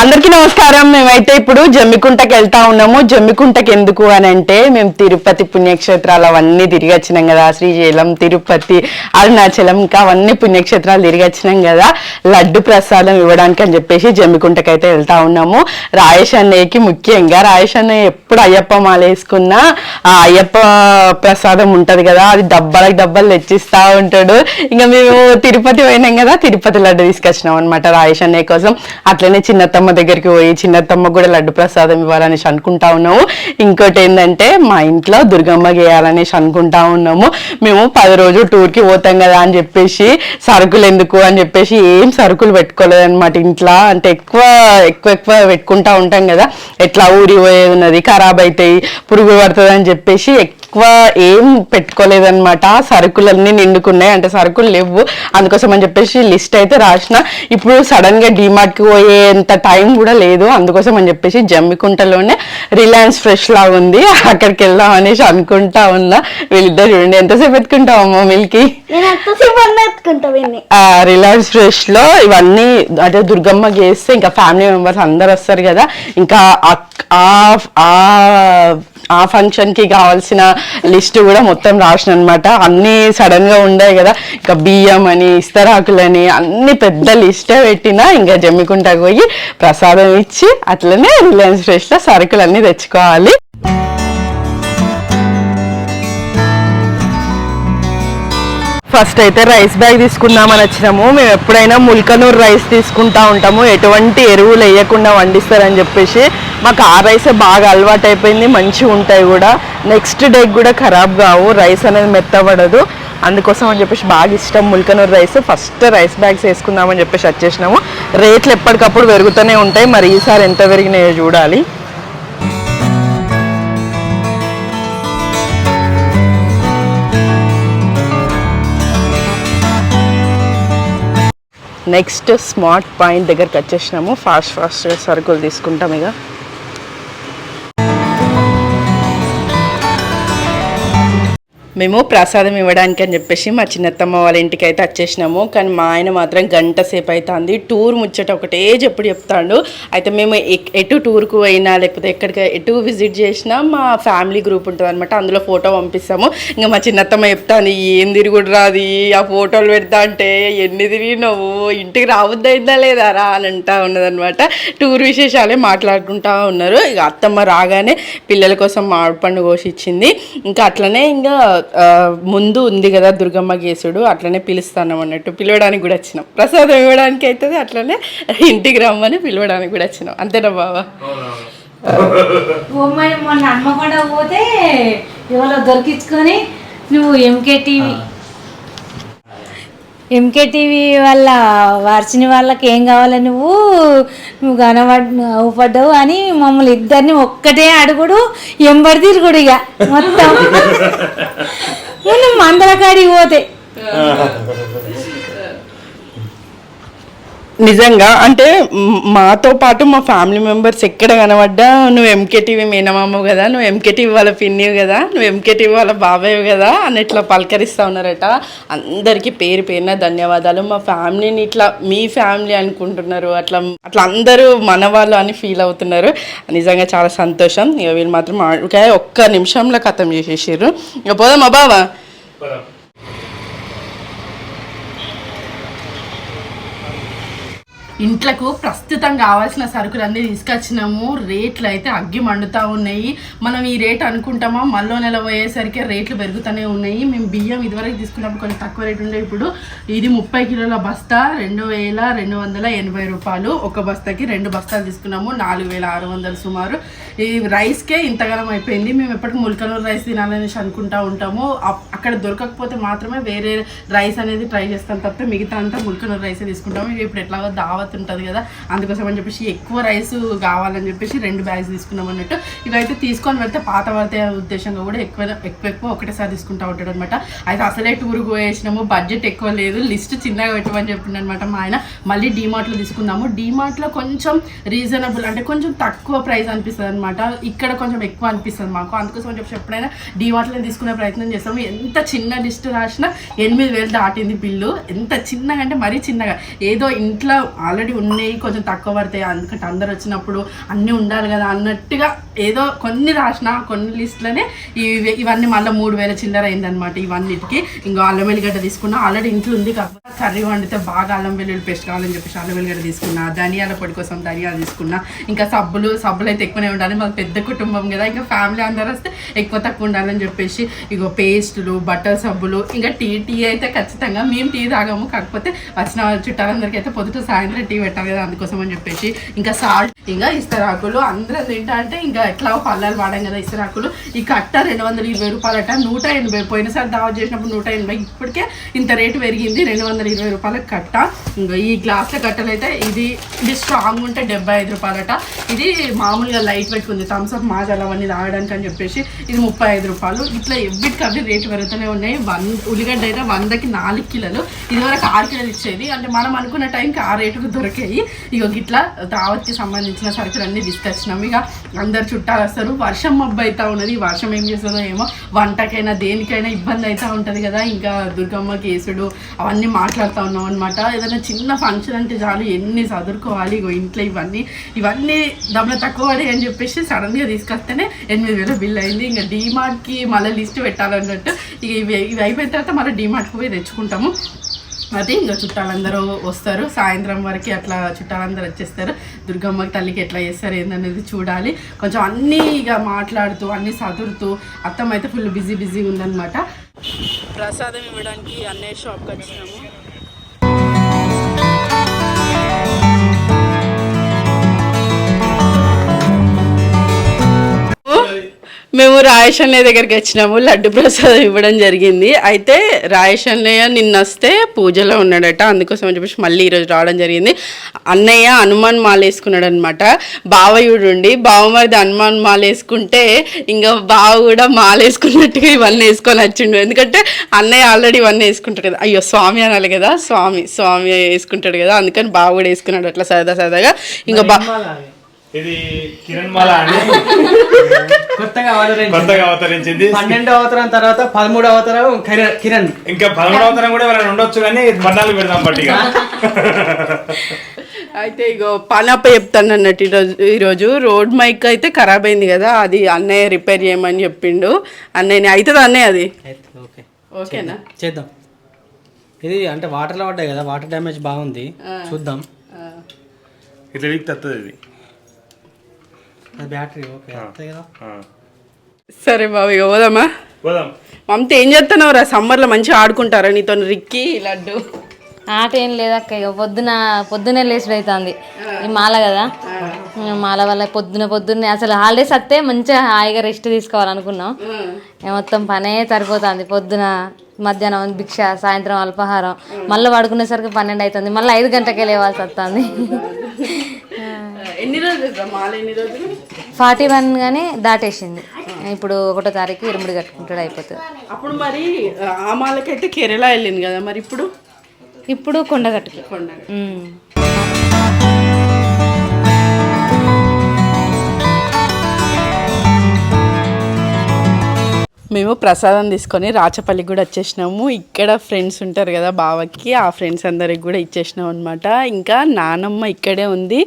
అందరికీ నమస్కారం. మేమైతే ఇప్పుడు జమ్మికుంటకి వెళ్తా ఉన్నాము. జమ్మికుంటకి ఎందుకు అని అంటే మేము తిరుపతి పుణ్యక్షేత్రాలు అవన్నీ తిరిగి వచ్చినాం కదా. శ్రీశైలం తిరుపతి అరుణాచలం ఇంకా అవన్నీ పుణ్యక్షేత్రాలు తిరిగి వచ్చినాం కదా. లడ్డు ప్రసాదం ఇవ్వడానికి అని చెప్పేసి జమ్మికుంటకి అయితే వెళ్తా ఉన్నాము. రాయేష్ అన్నయ్యకి ముఖ్యంగా రాయేష్ అన్నయ్య ఎప్పుడు అయ్యప్ప మాల వేసుకున్నా ఆ అయ్యప్ప ప్రసాదం ఉంటది కదా. అది డబ్బాలకు డబ్బాలు తెచ్చిస్తా ఉంటాడు. ఇంకా మేము తిరుపతి పోయినాం కదా. తిరుపతి లడ్డు తీసుకొచ్చినాం అనమాట రాయేష్ అన్నయ్య కోసం. అట్లనే చిన్నతమ్మ చిన్నత్తమ్మ దగ్గరికి పోయి చిన్నత్తమ్మ కూడా లడ్డు ప్రసాదం ఇవ్వాలనేసి అనుకుంటా ఉన్నాము ఇంకోటి ఏంటంటే మా ఇంట్లో దుర్గమ్మ గేయాలనేసి అనుకుంటా ఉన్నాము. మేము పది రోజులు టూర్కి పోతాం కదా అని చెప్పేసి సరుకులు ఎందుకు అని చెప్పేసి ఏం సరుకులు పెట్టుకోలేదు అనమాట ఇంట్లో. అంటే ఎక్కువ ఎక్కువ ఎక్కువ పెట్టుకుంటా ఉంటాం కదా. ఎట్లా ఊరి పోయేది ఉన్నది ఖరాబ్ అవుతాయి పురుగు పడుతుంది అని చెప్పేసి ఎక్కువ ఏం పెట్టుకోలేదన్నమాట. సరుకులన్నీ నిండుకున్నాయి. అంటే సరుకులు లేవు. అందుకోసం అని చెప్పేసి లిస్ట్ అయితే రాసిన. ఇప్పుడు సడన్గా డిమార్ట్కి పోయేంత టైం కూడా లేదు. అందుకోసం అని చెప్పేసి జమ్మికుంటలోనే రిలయన్స్ ఫ్రెష్ లాగా ఉంది. అక్కడికి వెళ్దాం అనేసి అనుకుంటా ఉన్నా. వీళ్ళిద్దరు చూడండి. ఎంతసేపు మిల్కి? ఎత్తుకుంటా విన్ని ఆ రిలయన్స్ ఫ్రెష్లో ఇవన్నీ అదే దుర్గమ్మ చేస్తే ఇంకా ఫ్యామిలీ మెంబర్స్ అందరు వస్తారు కదా. ఇంకా ఆ- ఆ- ఫంక్షన్కి ఫంక్షన్కి కావాల్సిన లిస్ట్ కూడా మొత్తం రాసిన అనమాట అన్నీ సడన్గా ఉండే కదా. ఇంకా బియ్యం అని ఇస్తరాకులని అన్ని పెద్ద లిస్టే పెట్టినా ఇంకా జమ్మికుంటా పోయి ప్రసాదం ఇచ్చి అట్లనే రిలయన్స్ ఫ్రెష్లో సరుకులు సరుకులన్నీ తెచ్చుకోవాలి. ఫస్ట్ అయితే రైస్ బ్యాగ్ తీసుకుందామని వచ్చినాము. మేము ఎప్పుడైనా ముల్కనూరు రైస్ తీసుకుంటా ఉంటాము. ఎటువంటి ఎరువులు వేయకుండా వండిస్తారని చెప్పేసి మాకు ఆ రైసే బాగా అలవాటు అయిపోయింది మంచిగా ఉంటాయి కూడా. నెక్స్ట్ డేకి కూడా ఖరాబ్ కావు. రైస్ అనేది మెత్తబడదు. అందుకోసం అని చెప్పేసి బాగా ఇష్టం Mulkanoor rice first rice bags వేసుకుందామని చెప్పేసి వచ్చేసినాము. రేట్లు ఎప్పటికప్పుడు పెరుగుతూనే ఉంటాయి. మరి ఈసారి ఎంత పెరిగినాయో చూడాలి. నెక్స్ట్ స్మార్ట్ పాయింట్ దగ్గరికి వచ్చేసినాము. ఫాస్ట్ ఫాస్ట్ సరుకులు తీసుకుంటాం ఇక. మేము ప్రసాదం ఇవ్వడానికి అని చెప్పేసి మా చిన్నత్తమ్మ వాళ్ళ ఇంటికి అయితే వచ్చేసినాము. కానీ మా ఆయన మాత్రం గంట సేపు అవుతుంది టూర్ ముచ్చట ఒకటే చెప్పుడు చెప్తాడు. అయితే మేము ఎటు టూర్కు పోయినా లేకపోతే ఎక్కడికి ఎటు విజిట్ చేసినా మా ఫ్యామిలీ గ్రూప్ ఉంటుంది అనమాట అందులో ఫోటో పంపిస్తాము. ఇంకా మా చిన్నత్తమ్మ చెప్తాను ఏం తిరుగుడు రాది ఆ ఫోటోలు పెడతా అంటే ఎన్ని తిరిగినావు? ఇంటికి రావద్దయిందా లేదా? రా అని అంటా ఉన్నదనమాట టూర్ విశేషాలే మాట్లాడుకుంటా ఉన్నారు. ఇక అత్తమ్మ రాగానే పిల్లల కోసం మామిడి పండు కోసి ఇచ్చింది. ఇంకా అట్లనే ఇంకా ముందు ఉంది కదా దుర్గమ్మ గేసుడు అట్లనే పిలుస్తాను అన్నట్టు పిలవడానికి కూడా వచ్చినాం. ప్రసాదం ఇవ్వడానికి అవుతుంది అట్లనే ఇంటికి రమ్మని పిలవడానికి కూడా వచ్చినాం. అంతేనా బావా? మొన్న అమ్మ కూడా పోతే ఇవాళ దొరికించుకొని నువ్వు ఎంకే టీవీ ఎంకే టీవీ వాళ్ళ వార్చిన వాళ్ళకి ఏం కావాలి నువ్వు? నువ్వు కనబడ్ అవుపడ్డావు అని మమ్మల్ని ఇద్దరిని ఒక్కటే అడుగుడు ఎంబడి తిరుగుడు ఇక మొత్తం. మందల కాడికి పోతే. నిజంగా అంటే మాతో పాటు మా ఫ్యామిలీ మెంబర్స్ ఎక్కడ కనబడ్డా నువ్వు ఎంకేటీవీ మేనమామ కదా నువ్వు ఎంకేటీవీ వాళ్ళ పిన్నివి కదా నువ్వు ఎంకేటీవీ వాళ్ళ బాబాయ్ కదా అని ఇట్లా పలకరిస్తా ఉన్నారట. అందరికీ పేరు పేరున ధన్యవాదాలు. మా ఫ్యామిలీని ఇట్లా మీ ఫ్యామిలీ అనుకుంటున్నారు. అట్లా అట్లా అందరూ మన వాళ్ళు అని ఫీల్ అవుతున్నారు. నిజంగా చాలా సంతోషం. ఇక వీళ్ళు మాత్రం ఒక్క నిమిషంలో ఖతం చేసేసారు ఇక పోదామా బావా? ఇంట్లకు ప్రస్తుతం కావాల్సిన సరుకులన్నీ తీసుకొచ్చినాము. రేట్లు అయితే అగ్గి మండుతూ ఉన్నాయి. మనం ఈ రేట్ అనుకుంటామా? మళ్ళీ నెల పోయేసరికి రేట్లు పెరుగుతూనే ఉన్నాయి. మేము బియ్యం ఇదివరకు తీసుకున్నప్పుడు కొంచెం తక్కువ రేట్ ఉండే. ఇప్పుడు ఇది ముప్పై కిలోల బస్తా రెండు వేల రెండు వందల ఎనభై రూపాయలు. ఒక బస్తాకి రెండు బస్తాలు తీసుకున్నాము. నాలుగు వేల ఆరు వందలు సుమారు. ఈ రైస్కే ఇంతగానం అయిపోయింది. మేము ఎప్పటికీ ముల్కనూరు రైస్ తినాలనేసి అనుకుంటా ఉంటాము. అప్- అక్కడ దొరకకపోతే మాత్రమే వేరే రైస్ అనేది ట్రై చేస్తాం తప్ప మిగతా అంతా ముల్కనూరు రైస్ తీసుకుంటాము. ఇప్పుడు ఎట్లాగో దావత్ ఉంటుంది కదా అందుకోసం అని చెప్పేసి ఎక్కువ రైస్ కావాలని చెప్పేసి రెండు బ్యాగ్స్ తీసుకున్నాం అన్నట్టు. ఇవైతే తీసుకొని వెళ్తే పాత పడితే ఉద్దేశంగా కూడా ఎక్కువ ఎక్కువ ఎక్కువ ఒకటేసారి తీసుకుంటా ఉంటాడు అనమాట అయితే అసలే టూర్ పోయేసినాము బడ్జెట్ ఎక్కువ లేదు లిస్ట్ చిన్నగా పెట్టమని చెప్పిండు అనమాట మా ఆయన. మళ్ళీ డీమార్ట్లో తీసుకుందాము. డీమార్ట్లో కొంచెం రీజనబుల్ అంటే కొంచెం తక్కువ ప్రైస్ అనిపిస్తుంది అనమాట ఇక్కడ కొంచెం ఎక్కువ అనిపిస్తుంది మాకు. అందుకోసం అని చెప్పి ఎప్పుడైనా డీమార్ట్లో తీసుకునే ప్రయత్నం చేస్తాము. ఎంత చిన్న లిస్ట్ రాసినా ఎనిమిది వేలు దాటింది బిల్లు. ఎంత చిన్నగా అంటే మరీ చిన్నగా. ఏదో ఇంట్లో ఆల్రెడీ ఉన్నాయి కొంచెం తక్కువ పడతాయి. అందుకంటే అందరు వచ్చినప్పుడు అన్నీ ఉండాలి కదా అన్నట్టుగా ఏదో కొన్ని రాసిన కొన్ని లిస్ట్లోనే ఇవి ఇవన్నీ మళ్ళీ మూడు వేల చిల్లర అయిందనమాట ఇవన్నిటికి ఇంకా అల్లం వెల్లిగడ్డ తీసుకున్నా. ఆల్రెడీ ఇంట్లో ఉంది కాబట్టి కర్రీ వండితే బాగా అల్లం వెల్లుల్లి పేస్ట్ కావాలని చెప్పేసి అల్లం వెల్లిగడ్డ తీసుకున్నా. ధనియాల పొడి కోసం ధనియాలు తీసుకున్నా. ఇంకా సబ్బులు సబ్బులు అయితే ఎక్కువనే ఉండాలి. మాకు పెద్ద కుటుంబం కదా. ఇంకా ఫ్యామిలీ అందరూ వస్తే ఎక్కువ తక్కువ ఉండాలని చెప్పేసి ఇగో పేస్టులు బట్టల సబ్బులు ఇంకా టీ టీ అయితే ఖచ్చితంగా మేము టీ తాగాము. కాకపోతే వచ్చిన చుట్టాలందరికీ అయితే పొద్దుట సాయంత్రం టీ పెట్టాలి కదా అందుకోసం అని చెప్పేసి ఇంకా సాల్ట్ ఇంకా ఇస్తరాకులు. అందరూ తింటా అంటే ఇంకా ఎట్లా పళ్ళాలు వాడాం కదా ఇస్తరాకులు. ఈ కట్ట రెండు వందల ఇరవై రూపాయలట నూట ఎనభై. పోయినసారి దావా చేసినప్పుడు నూట ఎనభై. ఇప్పటికే ఇంత రేటు పెరిగింది రెండు వందల ఇరవై రూపాయల కట్ట. ఇంకా ఈ గ్లాసుల కట్టలు అయితే ఇది ఇది స్ట్రాంగ్ ఉంటే డెబ్బై ఐదు రూపాయలట. ఇది మామూలుగా లైట్ పెట్టుకుంది థమ్స్అప్ మాజాలు అవన్నీ తాగడానికి అని చెప్పేసి ఇది ముప్పై ఐదు రూపాయలు. ఇట్లా ఎవ్విటికి అవి రేటు పెరుగుతూనే ఉన్నాయి. వన్ ఉల్లిగడ్డ అయితే వందకి నాలుగు కిలోలు. ఇదివరకు ఆరు కిలోలు ఇచ్చేది. అంటే మనం అనుకున్న టైంకి ఆ రేటుకు దొరికాయి ఇక ఇట్లా దావత్కి సంబంధించిన సరుకులన్నీ తీసుకొచ్చినాం. ఇక అందరు చుట్టాలు వస్తారు వర్షం మబ్బు అవుతా ఉన్నది వర్షం ఏం చేస్తుందో ఏమో వంటకైనా దేనికైనా ఇబ్బంది అవుతూ ఉంటుంది కదా. ఇంకా దుర్గమ్మ కేసుడు అవన్నీ మాట్లాడుతూ ఉన్నాం అనమాట ఏదైనా చిన్న ఫంక్షన్ అంటే చాలు ఎన్ని చదువుకోవాలి ఇగో ఇంట్లో ఇవన్నీ ఇవన్నీ డబ్బులు తక్కువ పడి అని చెప్పేసి సడన్గా తీసుకొస్తేనే ఎనిమిది వేల బిల్ అయింది. ఇంకా డీమార్ట్కి మళ్ళీ లిస్ట్ పెట్టాలన్నట్టు ఇక ఇవి ఇవి అయిపోయిన తర్వాత మళ్ళీ డీమార్ట్కి పోయి తెచ్చుకుంటాము. అది ఇంకా చుట్టాలందరూ వస్తారు. సాయంత్రం వరకు అట్లా చుట్టాలందరూ వచ్చేస్తారు. దుర్గమ్మకి తల్లికి ఎట్లా చేస్తారు ఏందనేది చూడాలి. కొంచెం అన్నీ ఇక మాట్లాడుతూ అన్నీ సదురుతూ అత్తమ్మ అయితే ఫుల్ బిజీ బిజీగా ఉందన్నమాట. ప్రసాదం ఇవ్వడానికి అన్నయ్య షాప్కి వచ్చినాము. మేము రాయశన్నయ్య దగ్గరికి వచ్చినాము లడ్డు ప్రసాదం ఇవ్వడం జరిగింది. అయితే రాయశన్నయ్య నిన్న వస్తే పూజలో ఉన్నాడట అందుకోసం చెప్పేసి మళ్ళీ ఈరోజు రావడం జరిగింది. అన్నయ్య హనుమాన్ మాల వేసుకున్నాడు అనమాట బావయుడు ఉండి బావమరిది హనుమాన్ మాల వేసుకుంటే ఇంకా బావ కూడా మాల వేసుకున్నట్టుగా ఇవన్నీ వేసుకొని వచ్చిండు. ఎందుకంటే అన్నయ్య ఆల్రెడీ ఇవన్నీ వేసుకుంటాడు కదా. అయ్యో స్వామి అనాలి కదా స్వామి స్వామి వేసుకుంటాడు కదా అందుకని బావ కూడా వేసుకున్నాడు అట్లా సరదా సరదాగా. ఇంకా బా ఇది కిరణ్ మాల అని. కొత్తగా అవతరించింది. కొత్తగా అవతరించింది. పన్నెండో అవతరం తర్వాత పదమూడో అవతరం కిరణ్- ఇంకా పదమూడు అవతరం కూడా ఎవరైనా ఉండొచ్చు కానీ పద్నాలుగు పెడదాం పట్టిగా. అయితే ఇగో పనప్ప చెప్తాను అన్నట్టు ఈరోజు ఈరోజు రోడ్ మైక్ అయితే ఖరాబ్ అయింది కదా అది అన్నయ్య రిపేర్ చేయమని చెప్పిండు. అన్నయ్య అవుతుంది అన్నయ్య అది? ఓకే. ఓకేనా? చేద్దాం ఇది అంటే వాటర్లో పడ్డాయి కదా వాటర్ డ్యామేజ్ బాగుంది. చూద్దాం. ఇట్లా వీక్ తత్తది ఇది బ్యాటరీ ఓకే. అంతే కదా? ఆ. సరే బాబు ఇక పోదామా? పోదాం. మమత ఏం చేస్తున్నావు రా సమ్మర్లో మంచిగా ఆడుకుంటారా నీతో? రిక్కి లడ్డు. ఆట ఏం లేదక్క ఇక పొద్దున పొద్దునే లేచుడు అవుతుంది ఈ మాల కదా. ఈ మాల వల్ల పొద్దున పొద్దున్నే. అసలు హాలిడేస్ వస్తే మంచిగా హాయిగా రెస్ట్ తీసుకోవాలనుకున్నాం. ఇక మొత్తం పనే సరిపోతుంది. పొద్దున మధ్యాహ్నం భిక్ష సాయంత్రం అల్పాహారం. మళ్ళీ పడుకునేసరికి పన్నెండు అవుతుంది మళ్ళీ ఐదు గంటలకే లేవాల్సి వస్తుంది. ఎన్ని రోజులు రా మాల? ఎన్ని రోజులు? ఫార్టీ వన్ గానీ దాటేసింది. ఇప్పుడు ఒకటో తారీఖు ఇరుముడి కట్టుకుంటాడు అయిపోతుంది. అప్పుడు మరి ఆ మాలకైతే కేరళ వెళ్ళింది కదా మరి ఇప్పుడు? ఇప్పుడు కొండగట్టుకి. కొండ మేము ప్రసాదం తీసుకొని రాచపల్లికి కూడా వచ్చేసినాము. ఇక్కడ ఫ్రెండ్స్ ఉంటారు కదా బావకి ఆ ఫ్రెండ్స్ అందరికి కూడా ఇచ్చేసినాం అనమాట ఇంకా నానమ్మ ఇక్కడే ఉంది.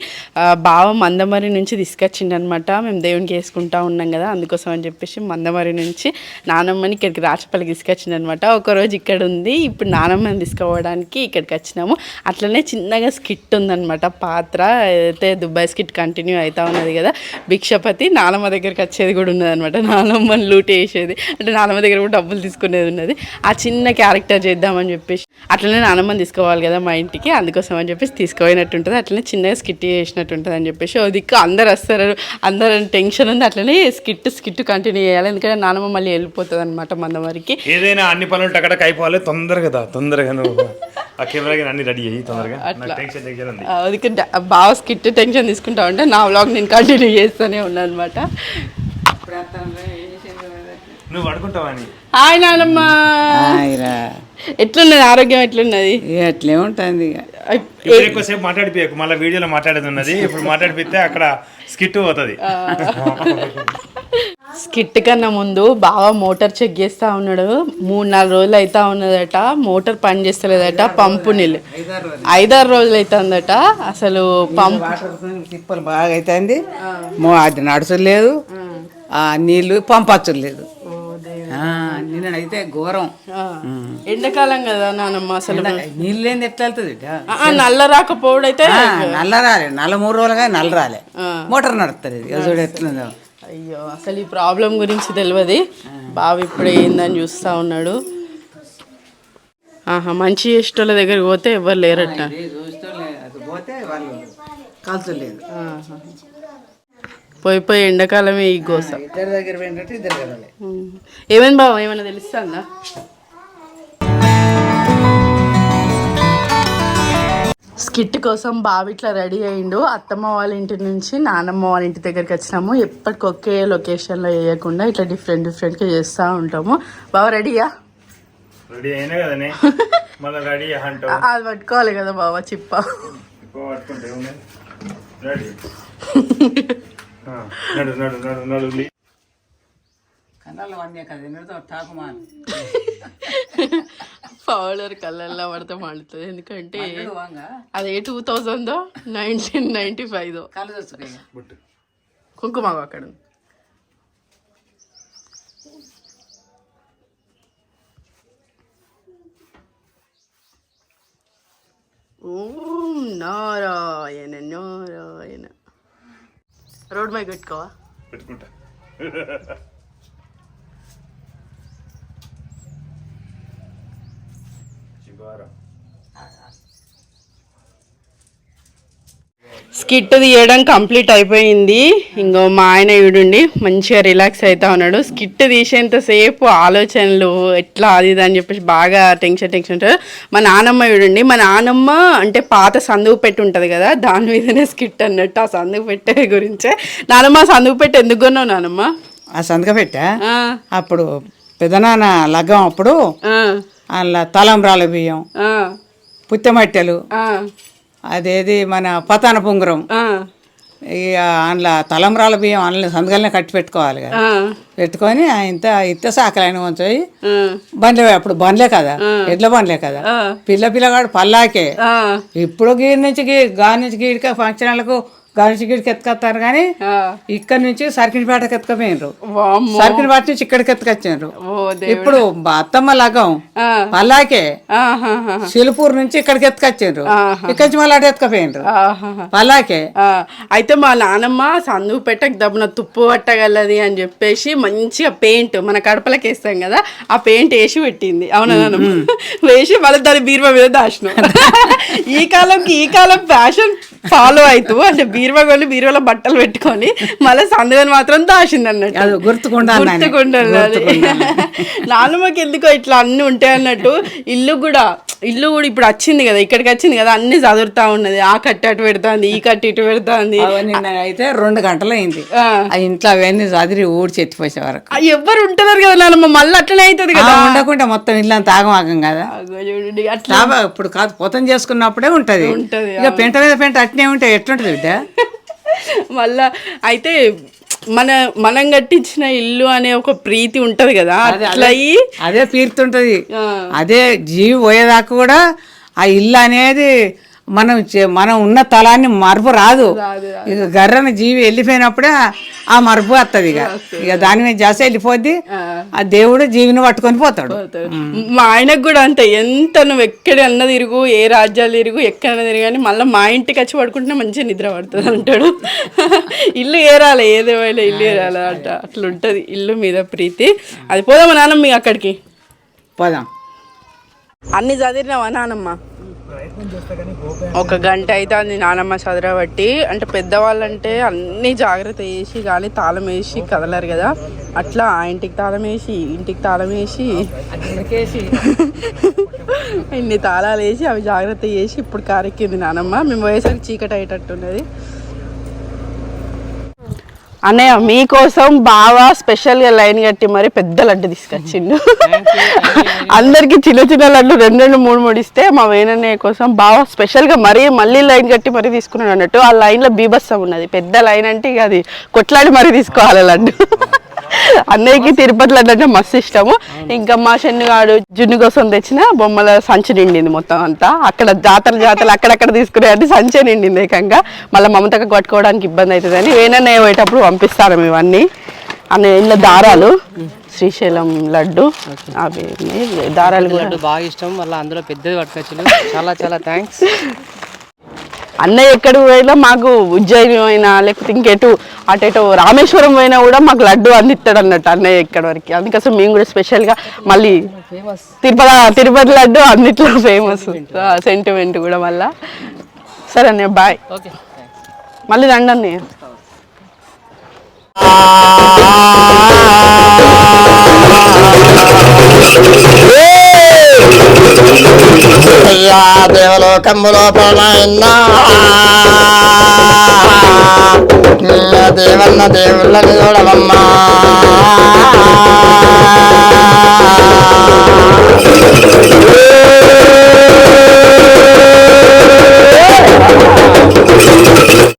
బావ మందమరి నుంచి తీసుకొచ్చిండు అనమాట మేము దేవునికి వేసుకుంటా ఉన్నాం కదా అందుకోసం అని చెప్పేసి మందమరి నుంచి నానమ్మని ఇక్కడికి రాచపల్లికి తీసుకొచ్చిండనమాట ఒకరోజు ఇక్కడ ఉంది. ఇప్పుడు నానమ్మని తీసుకోవడానికి ఇక్కడికి వచ్చినాము. అట్లనే చిన్నగా స్కిట్ ఉందనమాట పాత్ర అయితే దుబాయ్ స్కిట్ కంటిన్యూ అవుతా ఉన్నది కదా. భిక్షపతి నానమ్మ దగ్గరికి వచ్చేది కూడా ఉన్నది అనమాట నానమ్మని లూట్ వేసేది. అంటే నానమ్మ దగ్గర కూడా డబ్బులు తీసుకునేది ఉన్నది. ఆ చిన్న క్యారెక్టర్ చేద్దామని చెప్పేసి అట్లనే నానమ్మని తీసుకోవాలి కదా మా ఇంటికి అందుకోసం అని చెప్పేసి తీసుకుపోయినట్టు ఉంటుంది అట్లనే చిన్నగా స్కిట్ చేసినట్టు ఉంటుంది అని చెప్పేసి ఓ దిక్కు అందరు వస్తారు. అందరు టెన్షన్ ఉంది. అట్లనే స్కిట్ స్కిట్ కంటిన్యూ చేయాలి. ఎందుకంటే నానమ్మ మళ్ళీ వెళ్ళిపోతుంది అనమాట మన వరకు ఏదైనా అన్ని పనులు టకటక అయిపోవాలి. తొందరగా తొందరగా నువ్వు ఆ కెమెరాకి అన్ని రెడీ అయ్యి తొందరగా. నాకు టెన్షన్ టెన్షన్ ఉంది. అందుకే బాగా స్కిట్ టెన్షన్ తీసుకుంటా ఉంటే నా వ్లాగ్ నేను కంటిన్యూ చేస్తూనే ఉన్నాను అనమాట నువ్వు పడుకుంటావా అని. హాయ్ నానమ్మ. హాయిరా. ఎట్లున్నది? ఆరోగ్యం ఎట్లున్నది? ఇక అట్లే ఉంటుంది ఇక. ఇప్పుడు ఎక్కువసేపు మాట్లాడిపోయాకు మళ్ళీ వీడియోలో మాట్లాడేది ఉన్నది ఇప్పుడు అక్కడ స్కిట్ పోతుంది. స్కిట్ కన్నా ముందు బాగా మోటార్ చెక్ చేస్తా ఉన్నాడు. మూడు నాలుగు రోజులు అవుతా ఉన్నదట. మోటార్ పని చేస్తలేదట పంపు నీళ్ళు ఐదారు రోజులు అవుతుందట అసలు పంపు తిప్పలు బాగా అవుతుంది మో అది నడుచలేదు. ఆ. నీళ్ళు పంపచ్చు లేదు నిన్నైతే ఘోరం. ఎండాకాలం కదా నానమ్మ అసలు. నీళ్ళు లేని ఎట్లా వెళ్తుంది నల్ల రాకపోవడైతే నల్ల రాలే. నల్ల మూడు రోజులుగా నల్ల రాలే. మోటార్ నడుస్తుంది. చూడు ఎట్లుందో. అయ్యో అసలు ఈ ప్రాబ్లం గురించి తెలియదు బాబు ఇప్పుడు ఏందని చూస్తా ఉన్నాడు. ఆహా మంచి చేసేటోళ్ళ దగ్గరికి పోతే ఎవరు లేరట? ఇది చూస్తూ లే- అది పోతే వాళ్ళు. పోయి పోయి ఎండాకాలమే ఈ గోస. ఇద్దరి దగ్గర పోయినట్టు ఇద్దరు. ఏమైంది బాబు ఏమైనా తెలుస్తుందా? స్కిట్ కోసం బావి ఇట్లా రెడీ అయిండు. అత్తమ్మ వాళ్ళ ఇంటి నుంచి నానమ్మ వాళ్ళ ఇంటి దగ్గరికి వచ్చినాము. ఎప్పటికి ఒకే లొకేషన్లో వేయకుండా ఇట్లా డిఫరెంట్ డిఫరెంట్గా చేస్తూ ఉంటాము. బాబా రెడీయా రెడీ అయినా కదనే? మళ్ళీ రెడీ అంటావు అది పట్టుకోవాలి కదా బాబా చిప్ప. రెడీ. నడు నడు నడు నడు లీ. కన్నాళ్ళు వన్నే కదా ఎన్నడతో టాకు మాను పౌడర్ కలర్లో పడితే మండుతుంది. ఎందుకంటే అదే two thousand nineteen ninety five. కుంకుమ అక్కడ. ఓం నారాయణ నారాయణ. రోడ్ మైక్ పెట్టుకోవా? పెట్టుకుంటా. శివారం స్కిట్ తీయడం కంప్లీట్ అయిపోయింది. ఇంకో మా ఆయన ఈడుండి మంచిగా రిలాక్స్ అవుతా ఉన్నాడు. స్కిట్ తీసేంతసేపు ఆలోచనలు ఎట్లా అది ఇది అని చెప్పేసి బాగా టెన్షన్ టెన్షన్ ఉంటాడు మా నానమ్మ ఈడుండి మా నానమ్మ అంటే పాత సందుకు పెట్టి ఉంటుంది కదా దాని మీదనే స్కిట్ అన్నట్టు ఆ సందుకు పెట్టే గురించే. నానమ్మ సందుకు పెట్టి ఎందుకు కొన్నావు నానమ్మ? ఆ సంతక పెట్టా? అప్పుడు పెదనాన్న లగ్గం అప్పుడు ఆ, అందులో తలంబ్రాల బియ్యం పుత్తమట్టెలు అదేది మన పతాన పుంగురం ఇక అందులో తలంబ్రాల బియ్యం అందులో సంతకాలనే కట్టి పెట్టుకోవాలి కదా. పెట్టుకొని ఇంత ఇంత సాకలైన ఉంచాయి బండ్లే అప్పుడు బండ్లే కదా. ఎడ్ల బండ్లే కదా. పిల్ల పిల్లగాడు పల్లాకే. ఇప్పుడు గీడి నుంచి గీ గాని నుంచి గీడిక ఫంక్షన్లకు గీడికి ఎత్తుకొస్తారు కానీ. ఇక్కడ నుంచి సర్కినపేటకి ఎత్తుకపోయినరు. సర్కినపేట నుంచి ఇక్కడికి ఎత్తుకొచ్చారు. ఇప్పుడు అత్తమ్మ. పల్లాకే ఆహాహా. సిలుపూర్ నుంచి ఇక్కడికి ఎత్తుకొచ్చారు. ఇక్కడి నుంచి మళ్ళీ ఎత్తుకపోయినరు. పల్లాకే. ఆ, అయితే మా నానమ్మ సందుకు పెట్టక దబ్బున తుప్పు పట్టగలది అని చెప్పేసి మంచిగా పెయింట్ మన కడపలకి వేస్తాం కదా ఆ పెయింట్ వేసి పెట్టింది. అవునా వేసి మళ్ళీ దాని బీరువా మీద దాచినాం. ఈ కాలంకి ఈ కాలం ఫ్యాషన్ ఫాలో అవుతూ అంటే బీరువా కొని బీరువాలో బట్టలు పెట్టుకొని మళ్ళీ సందుగని మాత్రం దాచింది అన్నట్టు అది గుర్తుకుండాలి అని. గుర్తుకుండాలి అది. నాన్నమ్మకి ఎందుకో ఇట్లా అన్ని ఉంటాయి అన్నట్టు. ఇల్లు కూడా ఇల్లు కూడా ఇప్పుడు వచ్చింది కదా ఇక్కడికి వచ్చింది కదా అన్ని చదువుతా ఉన్నది. ఆ కట్టు అటు పెడుతుంది ఈ కట్టు ఇటు పెడుతుంది. అయితే రెండు గంటలు అయింది ఇంట్లో అవన్నీ చదిరి ఊడ్చి ఎత్తిపోసే వరకు. ఆ, ఎవ్వరు ఉంటున్నారు కదా నాన్నమ్మ మళ్ళీ అట్లనే అవుతుంది కదా. ఉండకుండా మొత్తం ఇల్లంతా ఆగమాగం కదా. అట్లా. ఇప్పుడు కాదు పొతం చేసుకున్నప్పుడే ఉంటది. ఉంటది, ఇక పెంట మీద పెంట అట్నే ఉంటే ఎట్లుంటది బిడ్డ? మళ్ళా అయితే మన మనం కట్టించిన ఇల్లు అనే ఒక ప్రీతి ఉంటది కదా అట్లా అదే పీరుతుంటది ఆ. అదే జీవి పోయేదాకా కూడా ఆ ఇల్లు అనేది మనం మనం ఉన్న తలాన్ని మరుపు రాదు. ఇక గర్రన జీవి వెళ్ళిపోయినప్పుడే ఆ- మరుపు వస్తుంది ఇక. ఇక దాని మీద జాస్తి వెళ్ళిపోద్ది. ఆ. దేవుడు జీవిని పట్టుకొని పోతాడు. మా ఆయనకు కూడా అంతే. ఎంత నువ్వు ఎక్కడ అన్న తిరుగు ఏ రాజ్యాలు తిరుగు ఎక్కడ తిరుగు అని మళ్ళీ మా ఇంటికి వచ్చి పడుకుంటే మంచిగా నిద్ర పడుతుంది అంటాడు. ఇల్లు ఏరాలి ఏదేమైనా ఇల్లు ఏరాలి అంట. అట్లా ఉంటుంది ఇల్లు మీద ప్రీతి. అది పోదామా నాన్నమ్మ మీ అక్కడికి? పోదాం. అన్ని చదివినావా నానమ్మ? ఒక గంట అయితే అది నానమ్మ చదరబట్టి అంటే పెద్దవాళ్ళంటే అన్ని జాగ్రత్త వేసి కానీ తాళం వేసి కదలరు కదా. అట్లా ఆ ఇంటికి తాళం వేసి ఇంటికి తాళం వేసి. ఇన్ని తాళాలు వేసి అవి జాగ్రత్త చేసి ఇప్పుడు కారెక్కింది నానమ్మ. మేము పోయేసరికి చీకటి అయ్యేటట్టున్నది అన్నయ్య మీకోసం బాగా స్పెషల్గా లైన్ కట్టి మరి పెద్ద లడ్డు తీసుకొచ్చిండు. అందరికి చిన్న చిన్న లడ్డు రెండు రెండు మూడు మూడు ఇస్తే మా వేణన్నయ్య కోసం బాగా స్పెషల్గా మరీ మళ్ళీ లైన్ కట్టి మరీ తీసుకున్నాడు అన్నట్టు. ఆ లైన్లో బీభత్సం ఉన్నది. పెద్ద లైన్ అంటే ఇక అది కొట్లాడి మరీ తీసుకోవాలి లడ్డు. అన్నయ్యకి తిరుపతి లడ్డు అంటే మస్తు ఇష్టము. ఇంకా మా శనిగాడు జున్ను కోసం తెచ్చిన బొమ్మల సంచి నిండింది మొత్తం అంతా. అక్కడ జాతర జాతరలు అక్కడక్కడ తీసుకునే అంటే సంచే నిండింది ఏకంగా. మళ్ళీ మమతకు పట్టుకోవడానికి ఇబ్బంది అవుతుందని వేనన్న పోయేటప్పుడు పంపిస్తాను ఇవన్నీ అన్న. ఇంట్లో దారాలు శ్రీశైలం లడ్డు అవి. దారాలు లడ్డు బాగా ఇష్టం. మళ్ళీ అందులో పెద్దది పట్టుకొచ్చిన చాలా చాలా థ్యాంక్స్ అన్నయ్య ఎక్కడికి పోయినా మాకు ఉజ్జయిని పోయినా లేకపోతే ఇంకెటు అటు ఇటు రామేశ్వరం పోయినా కూడా మాకు లడ్డు అందిస్తాడు అన్నట్టు అన్నయ్య ఎక్కడి వరకు. అందుకోసం మేము కూడా స్పెషల్గా మళ్ళీ తిరుపతి తిరుపతి లడ్డు అన్నిట్లో ఫేమస్ సెంటిమెంట్ కూడా మళ్ళా. సరే అన్నయ్య బాయ్ ఓకే మళ్ళీ రండి అన్నయ్య. అయ్యా దేవలోకములో పరమాయన్నా దేవన్న దేవుళ్ళని చూడవమ్మా. ఏ